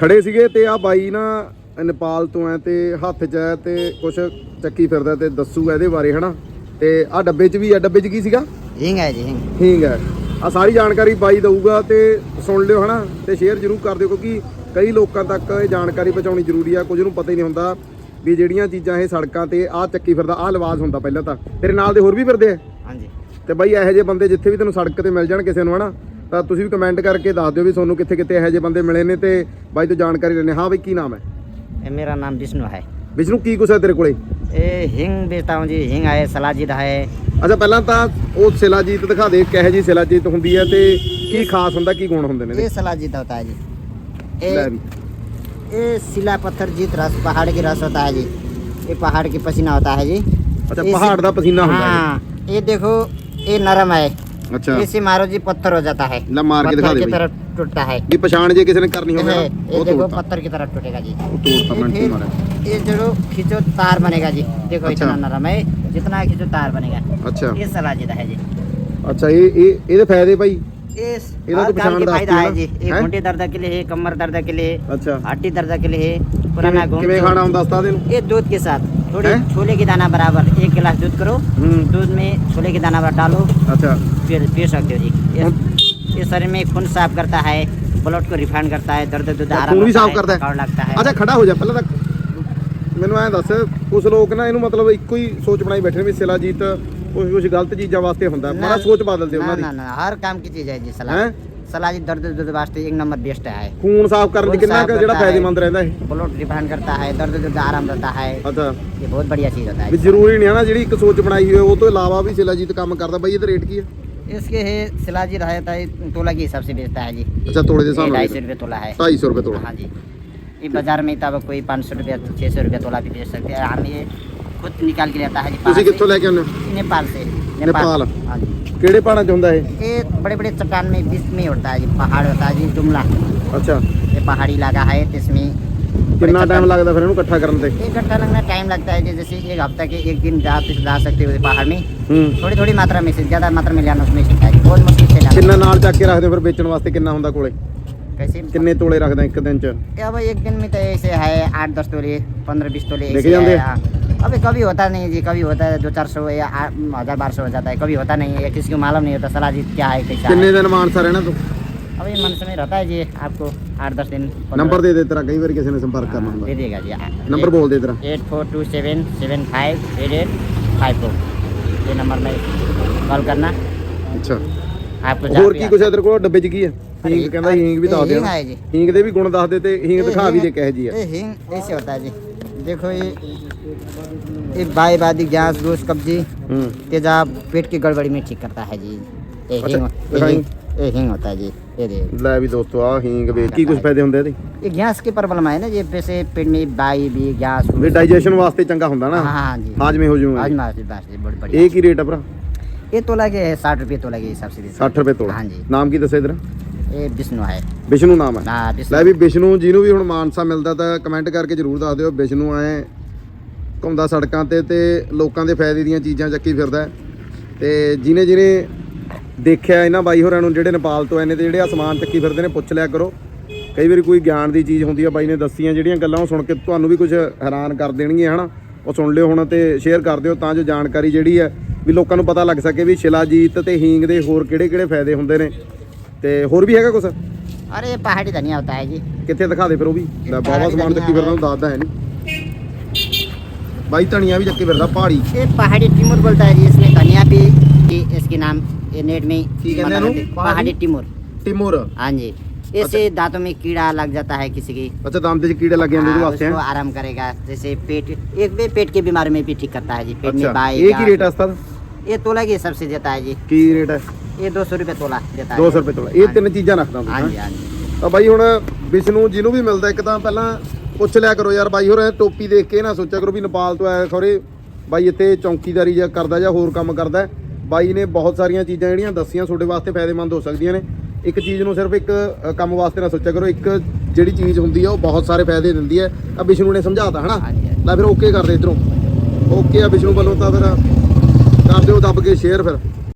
ਖੜੇ ਸੀਗੇ ਤੇ ਆ ਬਾਈ ਨਾ ਨੇਪਾਲ ਤੋਂ ਐ ਤੇ ਹੱਥ 'ਚ ਐ ਤੇ ਕੁਛ ਚੱਕੀ ਫਿਰਦਾ ਤੇ ਦੱਸੂਗਾ ਇਹਦੇ ਬਾਰੇ ਹਨਾ? ਤੇ ਆ ਡੱਬੇ 'ਚ ਵੀ ਆ ਡੱਬੇ 'ਚ ਕੀ ਸੀਗਾ? ਹਿੰਗ ਹੈ ਜੀ ਹਿੰਗ। ਠੀਕ ਹੈ। ਆ ਸਾਰੀ ਜਾਣਕਾਰੀ ਬਾਈ ਦਊਗਾ ਤੇ ਸੁਣ ਲਿਓ ਹਨਾ? ਤੇ ਸ਼ੇਅਰ ਜ਼ਰੂਰ ਕਰ ਦਿਓ ਕਿਉਂਕਿ ਕਈ ਲੋਕਾਂ ਤੱਕ ਇਹ ਜਾਣਕਾਰੀ ਪਹੁੰਚਾਉਣੀ ਜ਼ਰੂਰੀ ਆ ਕੁਝ ਨੂੰ ਪਤਾ ਹੀ ਨਹੀਂ ਹੁੰਦਾ ਵੀ ਜਿਹੜੀਆਂ ਚੀਜ਼ਾਂ ਇਹ ਸੜਕਾਂ ਤੇ ਆ ਚੱਕੀ ਫਿਰਦਾ ਆ ਲਵਾਜ਼ ਹੁੰਦਾ ਪਹਿਲਾਂ ਤਾਂ। ਤੇਰੇ ਨਾਲ ਦੇ ਹੋਰ ਵੀ ਫਿਰਦੇ ਆ? ਹਾਂਜੀ। ਤੇ ਬਾਈ ਇਹੋ ਜਿਹੇ ਬੰਦੇ ਜਿੱਥੇ ਵੀ ਤੈਨੂੰ ਸੜਕ ਤੇ ਮਿਲ ਜਾਣ ਕਿਸੇ ਨੂੰ ਹਨਾ? ਤਾਂ ਤੁਸੀਂ ਵੀ ਕਮੈਂਟ ਕਰਕੇ ਦੱਸ ਦਿਓ ਵੀ ਤੁਹਾਨੂੰ ਕਿੱਥੇ ਕਿੱਥੇ ਇਹੋ ਜਿਹੇ ਬੰਦੇ ਮਿਲੇ ਨੇ ਤੇ ਬਾਈ ਤੋਂ ਜਾਣਕਾਰੀ ਲੈਣੇ ਹਾਂ ਬਾਈ ਕੀ ਨਾਮ ਹੈ ये मेरा नाम विष्णु है ਵਿਸ਼ਨੂੰ ਕੀ ਕੁਛ ਹੈ ਤੇਰੇ ਕੋਲੇ ये हींग बेचता हूँ जी हींग है सलाजीद है ਅੱਛਾ ਪਹਿਲਾਂ ਤਾਂ ਉਹ ਸਿਲਾਜੀਤ ਦਿਖਾ ਦੇ ਕਿਹੋ ਜੀ ਸਿਲਾਜੀਤ ਹੁੰਦੀ ਹੈ ਤੇ ਕੀ ਖਾਸ ਹੁੰਦਾ ਕੀ ਗੁਣ ਹੁੰਦੇ ਨੇ ये ਇਹਦੇ? सलाजीद होता है जी ਲੈ ये ਵੀ। ये सिला पत्थर जीत रस पहाड़ की रस होता है जी ये पहाड़ की पसीना होता है जी ਅੱਛਾ इस- ਪਹਾੜ ਦਾ ਪਸੀਨਾ ਹੁੰਦਾ ਹੈ हाँ ये देखो ये नरम है ਅੱਛਾ इसे मारो जी पत्थर हो जाता है ਲੈ ਮਾਰ ਕੇ ਦਿਖਾ पत्थर ਦੇ की ਬਈ तरह टूटता है ਵੀ ਪਛਾਣ ਜੇ ਕਿਸੇ ਨੇ ਕਰਨੀ ਹੋਵੇ ये ਨਾ ये ਉਹ देखो ਤੋੜਤਾ पत्थर की तरह टूटेगा जी ਉਹ ਤੋੜਤਾ ये ਮੈਂ फिर ਮਾਰਿਆ ये जो खींचो तार बनेगा जी देखो अच्छा। इतना नरम है जितना खींचो तार बनेगा ਅੱਛਾ ये सलाजीदा है जी ਅੱਛਾ ਇਹ ਇਹ ਇਹਦੇ ਫਾਇਦੇ ਭਾਈ ये इधर हर तो काम पहचान के दास्ती फायदा है है ना? जी ये हैं? घुंटे दर्द के लिए है कमर दर्द के लिए ਅੱਛਾ हड्डी दर्द के लिए है पुराना घूम ਕਿਵੇਂ ਖਾਣਾ ਹੁੰਦਾ ਉਸਤਾਦ ਇਹਨੂੰ ये दूध के साथ थोड़ी हैं? छोले की दाना बराबर एक गिलास दूध करो ਹੂੰ दूध में छोले की दाना बराबर डालो ਅੱਛਾ फिर पी सकते हो जी ये, ये शरीर में खून साफ करता है ब्लड को रिफाइंड करता है दर्द दूध अच्छा, आराम खून भी होता साफ करता है? कड़वा लगता है ਅੱਛਾ ਖੜਾ ਹੋ ਜਾ ਪਹਿਲਾਂ ਤਾਂ ਮੈਨੂੰ ਐਂ ਦੱਸ ਕੁਝ ਲੋਕ ਨਾ ਇਹਨੂੰ ਮਤਲਬ ਇੱਕੋ ਹੀ ਸੋਚ ਬਣਾਈ ਬੈਠੇ ਨੇ ਵੀ ਸਿਲਾਜੀਤ ਕੁਝ ਕੁਝ ਗਲਤ ਚੀਜ਼ਾਂ ਵਾਸਤੇ ਹੁੰਦਾ ना- ਬੜਾ ਸੋਚ ਬਦਲਦੇ ना ਉਹਨਾਂ ਦੀ ना ना हर काम की चीज है जी हैं? सलाद सलाद जी दर्द दूध वास्ते एक नंबर बेस्ट है ਖੂਨ ਸਾਫ਼ ਕਰਨ ਦੀ खून ਕਿੰਨਾ साफ ਕੁ ਜਿਹੜਾ करता है। ਫਾਇਦੇਮੰਦ ਰਹਿੰਦਾ ਇਹ ब्लड रिफाइंड करता है दर्द दूध आराम रहता है ਅੱਛਾ ये बहुत बढ़िया चीज होता ਵੀ है ਜ਼ਰੂਰੀ ਨਹੀਂ ਹੈ ਨਾ ਜਿਹੜੀ ਇੱਕ ਸੋਚ ਬਣਾਈ ਹੋਈ ਉਹ ਤੋਂ ਇਲਾਵਾ ਵੀ ਸਿਲਾਜੀਤ ਕੰਮ ਕਰਦਾ ਬਾਈ ਇਹਦਾ ਰੇਟ ਕੀ ਹੈ इसके है सिलाजी रहता है तोला के हिसाब से बेचता है जी ਅੱਛਾ ਤੋਲੇ ਦੇ ये ਹਿਸਾਬ ढाई ਨਾਲ सौ रुपये तोला है 250 ਰੁਪਏ ਤੋਲਾ हाँ जी ये बाजार में तब कोई पाँच सौ रुपया छः सौ रुपया तोला भी बेच सकते हैं हम ये खुद निकाल के लेता है जी ਤੁਸੀਂ पहाड़ ਕਿੱਥੋਂ से, ਲੈ ਕੇ ਆਉਂਦੇ ਹੋ नेपाल से नेपाल। हाँ जी ਕਿਹੜੇ ਪਹਾੜਾਂ 'ਚ ਹੁੰਦਾ ਇਹ ये बड़े बड़े चट्टान में बीच में होता है जी पहाड़ होता है जी जुमला ਅੱਛਾ ये पहाड़ी इलाका है तो इसमें बड़े ਕਿੰਨਾ चट्टान- ਟਾਈਮ ਲੱਗਦਾ ਫਿਰ ਇਹਨੂੰ ਇਕੱਠਾ ਕਰਨ ਤੇ एक घंटा लगना टाइम लगता है जी जैसे एक हफ्ता के एक दिन जा जा सकते हो पहाड़ में ਹੂੰ थोड़ी थोड़ी मात्रा में से ज़्यादा मात्रा में लाना उसमें सीखता है जी बहुत मुश्किल से लाना ਕਿੰਨਾ ਨਾਲ ਚੱਕ ਕੇ ਰੱਖਦੇ ਹੋ ਫਿਰ ਵੇਚਣ ਵਾਸਤੇ ਕਿੰਨਾ ਹੁੰਦਾ ਕੋਲੇ कैसे ਕਿੰਨੇ ਤੋਲੇ ਰੱਖਦਾ ਇੱਕ ਦਿਨ 'ਚ अब एक दिन में तो ऐसे है आठ दस तोले पंद्रह बीस तोले लेके ऐसे जाते है हाँ। अभी कभी होता नहीं है जी कभी होता है दो चार सौ या हज़ार बारह सौ हो जाता है कभी होता नहीं है किसी को मालूम नहीं होता सलाह जी क्या है कैसा कितने दिन मानसा रहना तो? अभी मनसा में रहता है जी आपको आठ दस दिन नंबर दे देते कई बार किसी ने संपर्क करना हाँ, दे देगा जी नंबर बोल देते eight four two seven seven five eight eight five four ये नंबर में कॉल करना। अच्छा। आपको ਹੋਰ ਕੀ ਕੁਛ ਹੈ ਤੇਰੇ ਕੋਲ ਡੱਬੇ 'ਚ ਕੀ ਹੈ ਹਿੰਗ ਕਹਿੰਦਾ ਹਿੰਗ ਵੀ ਦੱਸ ਦੇ ਹਿੰਗ ਦੇ ਵੀ ਗੁਣ ਦੱਸ ਦੇ ਤੇ ਹਿੰਗ ਦਿਖਾ ਵੀ ਦੇ ਕਹੇ ਜੀ ਹੈ ਇਹ ਹਿੰग ਐਸੇ देखो ये ये बाई बादी गैस गोश कब्जी ਹੂੰ तेजाब पेट की गड़बड़ी में ठीक करता है जी ये अच्छा, हींग ये दिखाइए। हींग ये हींग होता है जी ये देखिए ਲੈ ਵੀ ਦੋਸਤੋ ਆ ਹੀਂਗ ਵੇ ਕੀ ਕੁਛ ਫਾਇਦੇ ਹੁੰਦੇ ਇਹਦੇ ये गैस की प्रॉब्लम है ना ये वैसे पेट में बाई भी गैस ਵੀ ਡਾਈਜੈਸ਼ਨ ਵਾਸਤੇ ਚੰਗਾ ਹੁੰਦਾ ਨਾ हाँ हाँ जी ਹਾਜ਼ਮੇ ਹੋ ਜੂਗਾ आज मास बास जी बड़ी बढ़िया ਇਹ ਕੀ ਰੇਟ ਆ ਭਰਾ ये तोला के है साठ रुपये तोला के हिसाब से देते 60 ਰੁਪਏ ਤੋਲਾ हाँ जी ਨਾਮ ਕੀ ਦੱਸਿਆ ਤੇਰਾ ਇਹ ਵਿਸ਼ਨੂ ਹੈ ਵਿਸ਼ਨੂੰ ਨਾਮ ਹੈ। ਹਾਂ ਲੈ ਵਿਸ਼ਨੂ ਵੀ ਵਿਸ਼ਨੂੰ ਜਿਹਨੂੰ ਵੀ ਹੁਣ ਮਾਨਸਾ ਮਿਲਦਾ ਤਾਂ ਕਮੈਂਟ ਕਰਕੇ ਜਰੂਰ ਦੱਸ ਦਿਓ। ਵਿਸ਼ਨੂੰ ਐ ਘੁੰਮਦਾ ਸੜਕਾਂ ਤੇ ਤੇ ਲੋਕਾਂ ਦੇ ਫਾਇਦੇ ਦੀਆਂ ਚੀਜ਼ਾਂ ਚੱਕੀ ਫਿਰਦਾ ਹੈ। ਤੇ ਜਿਹਨੇ ਜਿਹਨੇ ਦੇਖਿਆ ਇਹਨਾਂ ਬਾਈ ਹੋਰਾਂ ਨੂੰ ਜਿਹੜੇ ਨੇਪਾਲ ਤੋਂ ਆਏ ਨੇ ਤੇ ਜਿਹੜੇ ਆਸਮਾਨ ਚੱਕੀ ਫਿਰਦੇ ਨੇ ਪੁੱਛ ਲਿਆ ਕਰੋ। ਕਈ ਵਾਰੀ ਕੋਈ ਗਿਆਨ ਦੀ ਚੀਜ਼ ਹੁੰਦੀ ਆ ਬਾਈ ਨੇ ਦੱਸੀਆਂ ਜਿਹੜੀਆਂ ਗੱਲਾਂ ਉਹ ਸੁਣ ਕੇ ਤੁਹਾਨੂੰ ਵੀ ਕੁਝ ਹੈਰਾਨ ਕਰ ਦੇਣਗੀਆਂ ਹਨਾ? ਉਹ ਸੁਣ ਲਿਓ ਹੁਣ ਤੇ ਸ਼ੇਅਰ ਕਰ ਦਿਓ ਤਾਂ ਜੋ ਜਾਣਕਾਰੀ ਜਿਹੜੀ ਹੈ ਵੀ ਲੋਕਾਂ ਨੂੰ ਪਤਾ ਲੱਗ ਸਕੇ ਵੀ ਸ਼ਿਲਾਜੀਤ ਤੇ ਹੀਂਗ ਦੇ ਹੋਰ ਕਿਹੜੇ-ਕਿਹੜੇ ਫਾਇਦੇ ਹੁੰਦੇ ਨੇ। ਤੇ ਹੋਰ ਵੀ ਹੈਗਾ ਕੁਝ अरे ये पहाड़ी धनिया होता है जी ਕਿੱਥੇ ਦਿਖਾ ਦੇ ਫਿਰ ਉਹ ਵੀ ਲੈ ਬਾਵਾ ਸਮਾਨ ਚੱਕੀ ਫਿਰਦਾ ਉਹ ਦੱਸਦਾ ਹੈ ਨਹੀਂ ਬਾਈ ਧਣੀਆਂ ਵੀ ਚੱਕੀ ਫਿਰਦਾ ਪਹਾੜੀ ये पहाड़ी टिमूर बोलता है जी इसमें धनिया भी कि इसके नाम ये नेट में ठीक है, पता नैनू, लगती- पहाड़ी? पहाड़ी टिमूर ਟਿਮੁਰ हाँ जी इससे दांतों में कीड़ा लग जाता है किसी की ਅੱਛਾ ਦੰਦ 'ਚ ਕੀੜੇ ਲੱਗ ਜਾਂਦੇ ਉਹਦੇ हाँ, ਵਾਸਤੇ उसको ਹੈਂ? आराम करेगा जैसे पेट एक भी पेट की बीमारी में भी ठीक करता है जी पेट में ਅੱਛਾ बाई ਇਹ ਕੀ गैस- ਰੇਟ ਹੈ ਉਸਤਾਦ ये तोला के हिसाब से देता है जी ਕੀ ਰੇਟ ਹੈ ਇਹ 200 ਰੁਪਏ ਤੋਲਾ ਦਿੱਤਾ 200 ਰੁਪਏ ਤੋਲਾ। ਇਹ ਤਿੰਨ ਚੀਜ਼ਾਂ ਰੱਖਦਾ ਹਾਂ ਹਾਂਜੀ ਹਾਂਜੀ। ਤਾਂ ਬਾਈ ਹੁਣ ਵਿਸ਼ਨੂੰ ਜਿਹਨੂੰ ਵੀ ਮਿਲਦਾ ਇੱਕ ਤਾਂ ਪਹਿਲਾਂ ਪੁੱਛ ਲਿਆ ਕਰੋ ਯਾਰ ਬਾਈ ਹੋਰ ਟੋਪੀ ਦੇਖ ਕੇ ਨਾ ਸੋਚਿਆ ਕਰੋ ਵੀ ਨੇਪਾਲ ਤੋਂ ਆਇਆ ਖੋਰੇ ਬਾਈ ਇੱਥੇ ਚੌਂਕੀਦਾਰੀ ਜਾਂ ਕਰਦਾ ਜਾਂ ਹੋਰ ਕੰਮ ਕਰਦਾ। ਬਾਈ ਨੇ ਬਹੁਤ ਸਾਰੀਆਂ ਚੀਜ਼ਾਂ ਜਿਹੜੀਆਂ ਦੱਸੀਆਂ ਤੁਹਾਡੇ ਵਾਸਤੇ ਫਾਇਦੇਮੰਦ ਹੋ ਸਕਦੀਆਂ ਨੇ। ਇੱਕ ਚੀਜ਼ ਨੂੰ ਸਿਰਫ ਇੱਕ ਕੰਮ ਵਾਸਤੇ ਨਾ ਸੋਚਿਆ ਕਰੋ ਇੱਕ ਜਿਹੜੀ ਚੀਜ਼ ਹੁੰਦੀ ਆ ਉਹ ਬਹੁਤ ਸਾਰੇ ਫਾਇਦੇ ਦਿੰਦੀ ਹੈ ਆ ਵਿਸ਼ਨੂੰ ਨੇ ਸਮਝਾਤਾ ਹਨਾ? ਲੈ ਫਿਰ ਓਕੇ ਕਰਦੇ ਇਧਰੋਂ। ਓਕੇ ਆ ਵਿਸ਼ਨੂੰ ਵੱਲੋਂ ਤਾਂ ਫਿਰ ਕਰ ਦਿਓ ਦੱਬ ਕੇ ਸ਼ੇਅਰ ਫਿਰ।